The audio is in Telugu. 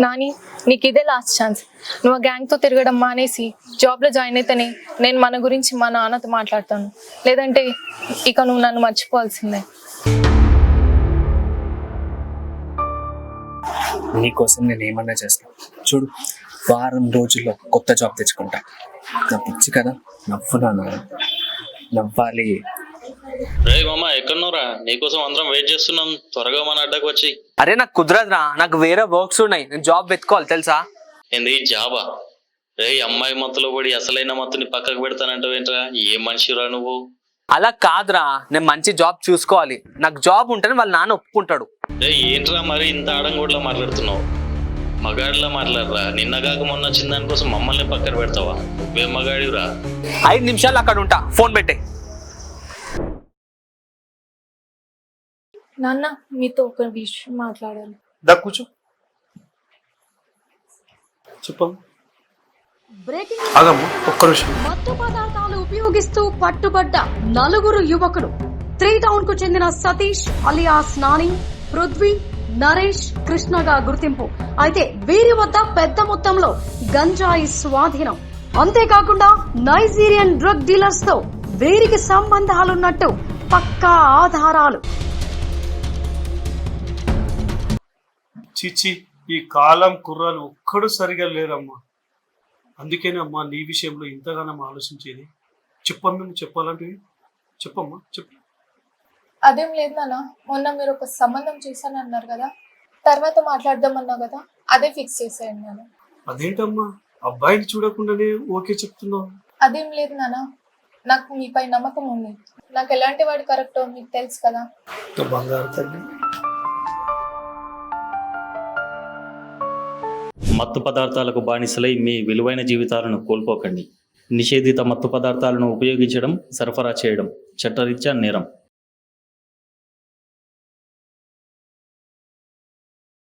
నాని నీకు ఇదే లాస్ట్ ఛాన్స్ నువ్వు గ్యాంగ్తో తిరగడం మానేసి జాబ్లో జాయిన్ అయితేనే నేను మన గురించి మా నాన్నతో మాట్లాడతాను. లేదంటే ఇక నువ్వు నన్ను మర్చిపోవాల్సిందే. నీకోసం నేను ఏమన్నా చేస్తాను చూడు వారం రోజుల్లో కొత్త జాబ్ తెచ్చుకుంటా. నా పిచ్చి కదా నవ్వు నవ్వాలి. రే మామ ఎక్కడున్నారా నీకోసం అందరం వెయిట్ చేస్తున్నాం. త్వరగా మన అడ్డకు వచ్చి అరే నాకు కుదరదురా. నాకు వేరే వర్క్స్ ఉన్నాయి. నేను జాబ్ వెతుకోవాలి తెలుసా? ఏంది జాబా రే అమ్మాయి మత్తులో పడి అసలైన మత్తుని పక్కకు పెడతానంటావు ఏంట్రా? ఏ మనిషిరా నువ్వు? అలా కాదురా. నేను మంచి జాబ్ చూసుకోవాలి. నాకు జాబ్ ఉంటేనే వాళ్ళ నాన్న ఒప్పుకుంటాడు. రే ఏంట్రా మరి ఇంత ఆడంగోడ్లా మాట్లాడుతున్నావు? మగాడిలా మాట్లాడరా? నిన్న కాక మొన్న వచ్చిన దానికోసం మమ్మల్ని పక్కన పెడతావా? నువ్వే మగాడిరా ఐదు నిమిషాలు అక్కడ ఉంటా. ఫోన్ పెట్టే. నాన్న మీతో ఒక విషయం మాట్లాడాలి. దా కూర్చో. చెప్పమ్మా బ్రేకింగ్ ఆగమ్మా ఒక్క నిమిషం. మత్తు పదార్థాలు ఉపయోగిస్తూ పట్టుబడ్డ నలుగురు యువకులు. త్రీ టౌన్కు చెందిన సతీష్ అలియాస్ నాని పృథ్వీ నరేష్ కృష్ణగా గుర్తింపు. అయితే వీరి వద్ద పెద్ద మొత్తంలో గంజాయి స్వాధీనం. అంతేకాకుండా నైజీరియన్ డ్రగ్ డీలర్స్తో వీరికి సంబంధాలున్నట్టు పక్కా ఆధారాలు. చిచి ఈ కాలం కుర్రాలు ఒక్కడు సరిగా లేరమ్మా. అందుకేనమ్మా నీ విషయంలో ఇంతగానో ఆలోచించేది. చెప్పమ్మా చెప్పాలంటే చెప్పమ్మా చెప్పు. అదేం లేదు నాన్న మొన్న మీరు ఒక సంబంధం చేశాను అన్నారు కదా తర్వాత మాట్లాడదాం అన్నావు కదా అదే ఫిక్స్ చేసేయండి నాన్న అదేంటమ్మా అబ్బాయిని చూడకుండానే ఓకే చెప్తున్నావు. అదేం లేదు నాన్న నాకు మీపై నమ్మకం ఉంది. నాకు ఎలాంటి వాడు కరెక్టో మీకు తెలుసు కదా. బంగారు తల్లి. మత్తు పదార్థాలకు బానిసలై మీ విలువైన జీవితాలను కోల్పోకండి. నిషేధిత మత్తు పదార్థాలను ఉపయోగించడం సరఫరా చేయడం చట్టరీత్యా నేరం.